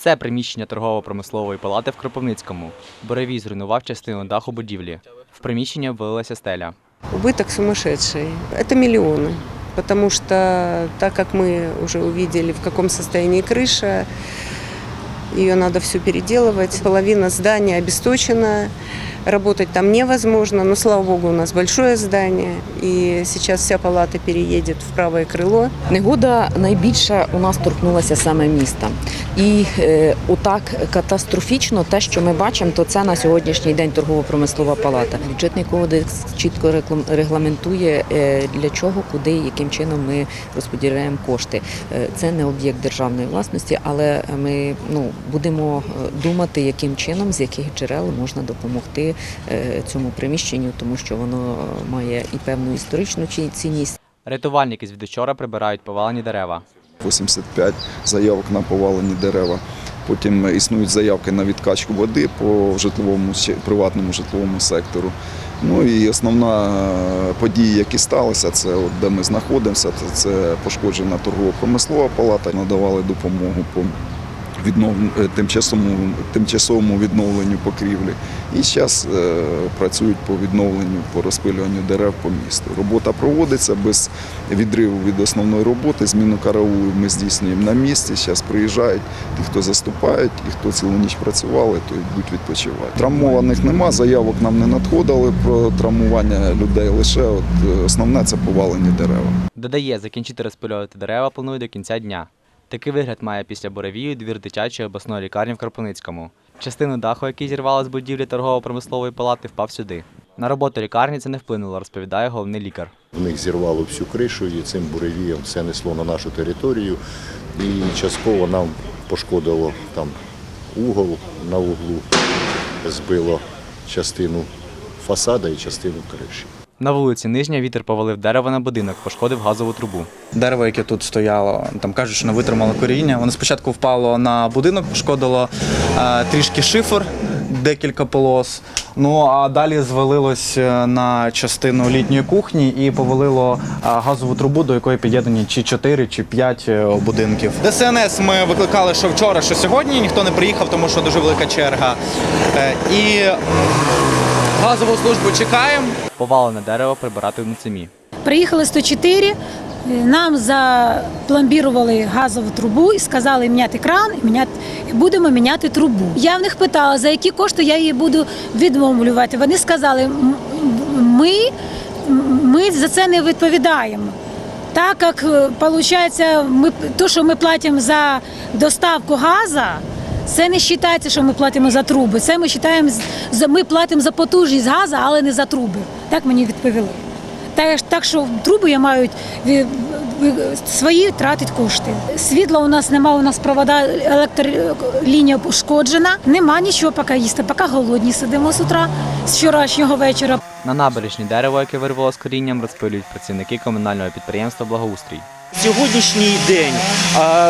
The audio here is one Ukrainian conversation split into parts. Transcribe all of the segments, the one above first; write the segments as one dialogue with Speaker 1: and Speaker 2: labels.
Speaker 1: Це приміщення торгово-промислової палати в Кропивницькому. Буревій зруйнував частину даху будівлі. В приміщенні обвалилася стеля.
Speaker 2: Убыток сумасшедший. Это миллионы. Потому что, так как мы уже увидели, в каком состоянии крыша, ее надо все переделывать. Половина здания обесточена, работать там невозможно, но, слава богу, у нас большое здание, и сейчас вся палата переедет в правое крыло.
Speaker 3: Негода найбільше у нас торкнулася саме міста. І е, отак катастрофічно те, що ми бачимо, то це на сьогоднішній день торгово-промислова палата. Бюджетний кодекс чітко регламентує е, для чого, куди, яким чином ми розподіляємо кошти. Е, Це не об'єкт державної власності, але ми ну будемо е, думати, яким чином, з яких джерел можна допомогти е, цьому приміщенню, тому що воно має і певну історичну цінність.
Speaker 1: Рятувальники з відучора прибирають повалені дерева.
Speaker 4: 85 заявок на повалені дерева. Потім існують заявки на відкачку води по житловому приватному житловому сектору. Ну і основна е, події, які сталися, це от де ми знаходимося, це пошкоджена торгово-промислова палата. Надавали допомогу по віднов- е, тимчасовому, тимчасовому відновленню покрівлі. І зараз е, працюють по відновленню, по розпилюванню дерев по місту. Робота проводиться без відриву від основної роботи. Зміну караулу ми здійснюємо на місці. Зараз приїжджають ті, хто заступають, і хто цілу ніч працювали, то йдуть відпочивати. Травмованих нема, заявок нам не надходили про травмування людей. Лише от е, основне це повалені дерева.
Speaker 1: Додає, закінчити розпилювати дерева планує до кінця дня. Такий вигляд має після буревію двір дитячої обласної лікарні в Кропивницькому. Частину даху, який зірвало з будівлі торгово-промислової палати, впав сюди. На роботу лікарні це не вплинуло, розповідає головний лікар.
Speaker 5: В них зірвало всю кришу і цим буревієм все несло на нашу територію. І частково нам пошкодило там угол на углу, збило частину фасада і частину криші.
Speaker 1: На вулиці Нижня вітер повалив дерево на будинок, пошкодив газову трубу.
Speaker 6: Дерево, яке тут стояло, там кажуть, що не витримало коріння. Воно спочатку впало на будинок, пошкодило е, трішки шифер, декілька полос. Ну а далі звалилось е, на частину літньої кухні і повалило е, газову трубу, до якої під'єднані чи 4, чи 5 будинків. ДСНС ми викликали, що вчора, що сьогодні. Ніхто не приїхав, тому що дуже велика черга. Е, І газову службу чекаємо.
Speaker 1: Повалене дерево прибиратимуть самі.
Speaker 7: Приїхали 104, нам запломбірували газову трубу і сказали міняти кран і міняти, будемо міняти трубу. Я в них питала, за які кошти я її буду відмовлювати. Вони сказали, ми, ми за це не відповідаємо. Так як виходить, ми, то, що ми платимо за доставку газу, це не вважається, що ми платимо за труби. Це ми вважаємо, ми платимо за потужність газу, але не за труби. Так мені відповіли. Так, що труби я мають ві- ві- свої тратить кошти. Світла у нас немає, у нас провода електролінія пошкоджена. Нема нічого поки їсти, поки голодні сидимо з утра, з вчорашнього вечора.
Speaker 1: На набережні дерево, яке вирвало з корінням, розпилюють працівники комунального підприємства Благоустрій.
Speaker 8: Сьогоднішній день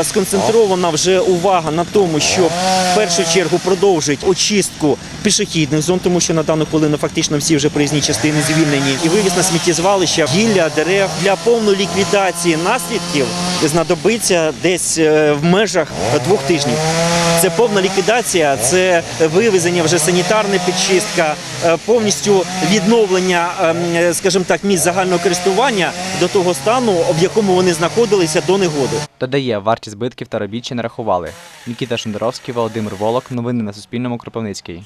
Speaker 8: сконцентрована вже увага на тому, що в першу чергу продовжить очистку пішохідних зон, тому що на дану хвилину фактично всі вже проїзні частини звільнені, і вивіз на сміттєзвалища гілля, дерев для повної ліквідації наслідків знадобиться десь е, в межах двох тижнів. Це повна ліквідація, це вивезення вже санітарна підчистка, е, повністю відновлення, ем, е, скажімо так, місць загального користування до того стану, в якому вони знаходилися до негоди.
Speaker 1: Додає, вартість збитків та робіт ще не рахували. Нікіта Шендеровський, Володимир Волок. Новини на Суспільному. Кропивницький.